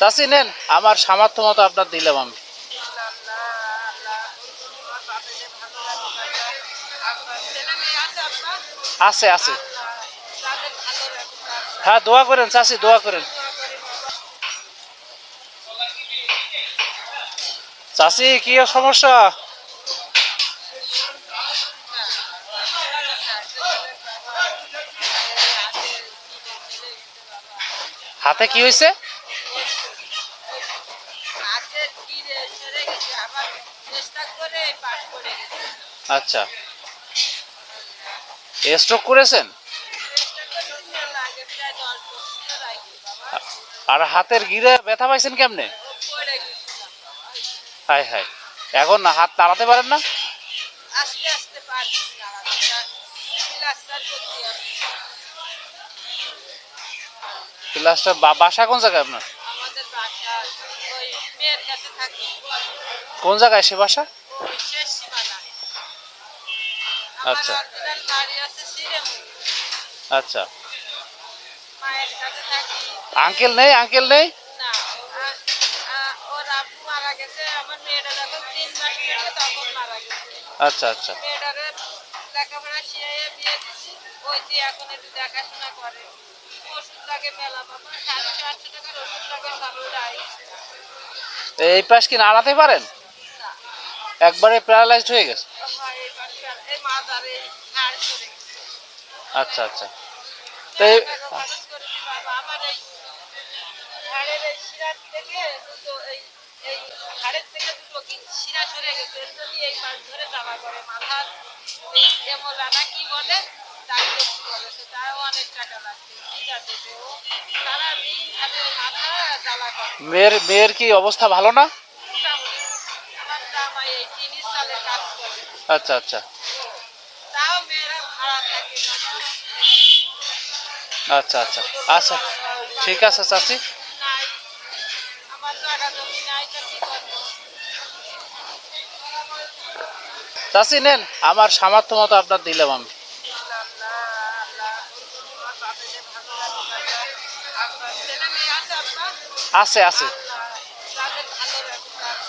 চাষি নেন, আমার সামর্থ্য মতো আপনার দিলাম আমি। আছে আছে। হ্যাঁ দোয়া করেন চাষি দোয়া করেন। চাষি কি সমস্যা? হাতে কি হয়েছে? আচ্ছা। স্ট্রোক করেছেন? আর হাতের গিরে ব্যথা পাইছেন কেমনে? হাই হাই এখন না হাত তাড়াতে পারেন না? আস্তে আস্তে ক্লাসটা বাসা কোন জায়গায় আপনার? কোন জায়গায় সে বাসা? আচ্ছা। আচ্ছা। আঙ্কেল নেই? আঙ্কেল নেই? আচ্ছা আচ্ছা। লেখাপড়া শিখিয়ে বিয়ে দিচ্ছি ওই এখন একটু দেখাশোনা করে। এই পাশ কি নাড়াতে পারেন? একবারে প্যারালাইজড হয়ে গেছে। আচ্ছা আচ্ছা। তো শিরা সরে গেছে। এই পাশ ধরে করে মাথার। কি বলে? মেয়ের মেয়ের কি অবস্থা ভালো না? আচ্ছা আচ্ছা। আচ্ছা আচ্ছা। আচ্ছা ঠিক আছে করব চাচি, নেন, আমার সামর্থ্য মতো আপনার দিলাম আমি। আছে আছে।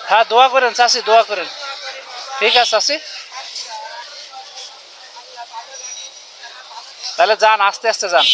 হ্যাঁ দোয়া করেন, চাচি, দোয়া করেন। ঠিক আছে রাখো তাহলে যান, আস্তে আস্তে যান।